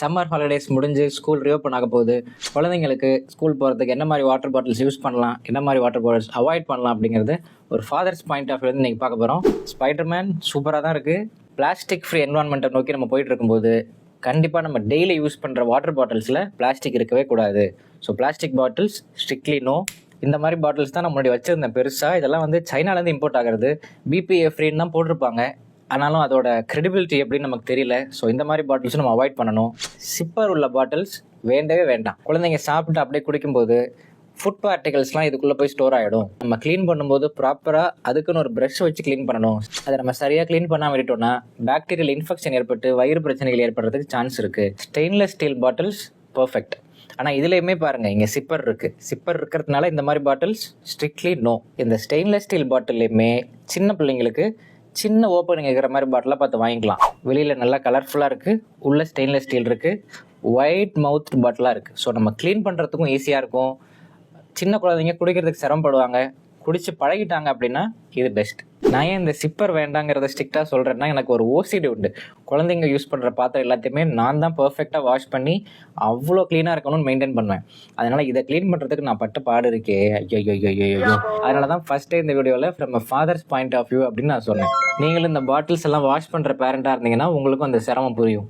Summer holidays முடிஞ்சு school reopen ஆக போகுது. குழந்தைங்களுக்கு ஸ்கூல் போகிறதுக்கு என்ன மாதிரி வாட்டர் பாட்டில்ஸ் யூஸ் பண்ணலாம் என்ன மாதிரி வாட்டர் பாட்டில்ஸ் அவாய்ட் பண்ணலாம் அப்படிங்கிறது ஒரு ஃபாதர்ஸ் பாயிண்ட் ஆஃப் வியூ நீங்கள் பார்க்க போகிறோம் ஸ்பைடர்மேன் சூப்பராக தான் இருக்குது பிளாஸ்டிக் ஃப்ரீ என்வான்மெண்ட்டை நோக்கி நம்ம போயிட்டு இருக்கும்போது கண்டிப்பாக நம்ம டெய்லி யூஸ் பண்ணுற வாட்டர் பாட்டில்ஸில் பிளாஸ்டிக் இருக்கவே கூடாது. So plastic bottles strictly no இந்த மாதிரி பாட்டில்ஸ் தான் நான் முன்னாடி வச்சுருந்தேன் பெருசாக இதெல்லாம் வந்து சைனாலேருந்து இம்போர்ட் ஆகிறது. பிபிஏ ஃப்ரீன்னு தான் போட்டிருப்பாங்க. ஆனாலும் அதோட கிரெடிபிலிட்டி எப்படின்னு நமக்கு தெரியல. ஸோ இந்த மாதிரி பாட்டில்ஸும் நம்ம அவாய்ட் பண்ணணும். சிப்பர் உள்ள பாட்டில்ஸ் வேண்டவே வேண்டாம். குழந்தைங்க சாப்பிட்டு அப்படியே குடிக்கும்போது ஃபுட் பார்ட்டிகல்ஸ்லாம் இதுக்குள்ளே போய் ஸ்டோர் ஆகிடும் நம்ம க்ளீன் பண்ணும்போது ப்ராப்பராக அதுக்குன்னு ஒரு ப்ரஷ் வச்சு க்ளீன் பண்ணணும். அதை நம்ம சரியாக க்ளீன் பண்ணாமல் விட்டோம்னா பாக்டீரியல் இன்ஃபெக்ஷன் ஏற்பட்டு வயிறு பிரச்சனைகள் ஏற்படுறதுக்கு சான்ஸ் இருக்குது ஸ்டெயின்லெஸ் ஸ்டீல் பாட்டில்ஸ் பர்ஃபெக்ட் ஆனால் இதுலேயுமே பாருங்கள் இங்கே சிப்பர் இருக்குது சிப்பர் இருக்கிறதுனால இந்த மாதிரி பாட்டில்ஸ் ஸ்ட்ரிக்ட்லி நோ இந்த ஸ்டெயின்லெஸ் ஸ்டீல் பாட்டில்லையுமே சின்ன பிள்ளைங்களுக்கு சின்ன ஓப்பனிங் இருக்கிற மாதிரி பாட்டிலாக பார்த்து வாங்கிக்கலாம். வெளியில் நல்லா கலர்ஃபுல்லாக இருக்குது உள்ளே ஸ்டெயின்லெஸ் ஸ்டீல் இருக்குது ஒயிட் மவுத் பாட்டிலாக இருக்குது ஸோ நம்ம க்ளீன் பண்ணுறதுக்கும் ஈஸியாக இருக்கும். சின்ன குழந்தைங்க குடிக்கிறதுக்கு சிரமப்படுவாங்க. குடிச்சு பழகிட்டாங்க அப்படின்னா இது பெஸ்ட் நான் ஏன் இந்த சிப்பர் வேண்டாங்கிறத ஸ்ட்ரிக்டாக சொல்கிறேன்னா எனக்கு ஒரு ஓசிடி உண்டு. குழந்தைங்க யூஸ் பண்ணுற பாத்திரம் எல்லாத்தையுமே நான் தான் பர்ஃபெக்டாக வாஷ் பண்ணி அவ்வளோ க்ளீனாக இருக்கணும்னு மெயின்டைன் பண்ணுவேன். அதனால் இதை க்ளீன் பண்ணுறதுக்கு நான் பட்ட பாடு இருக்கே. ஐயோ ஐயோ ஐயோ அதனால தான் ஃபஸ்ட்டே இந்த வீடியோவில் from father's point of view அப்படின்னு நான் சொன்னேன். நீங்களும் இந்த பாட்டில்ஸ் எல்லாம் வாஷ் பண்ணுற பேரண்ட்டாக இருந்தீங்கன்னா உங்களுக்கும் அந்த சிரமம் புரியும்.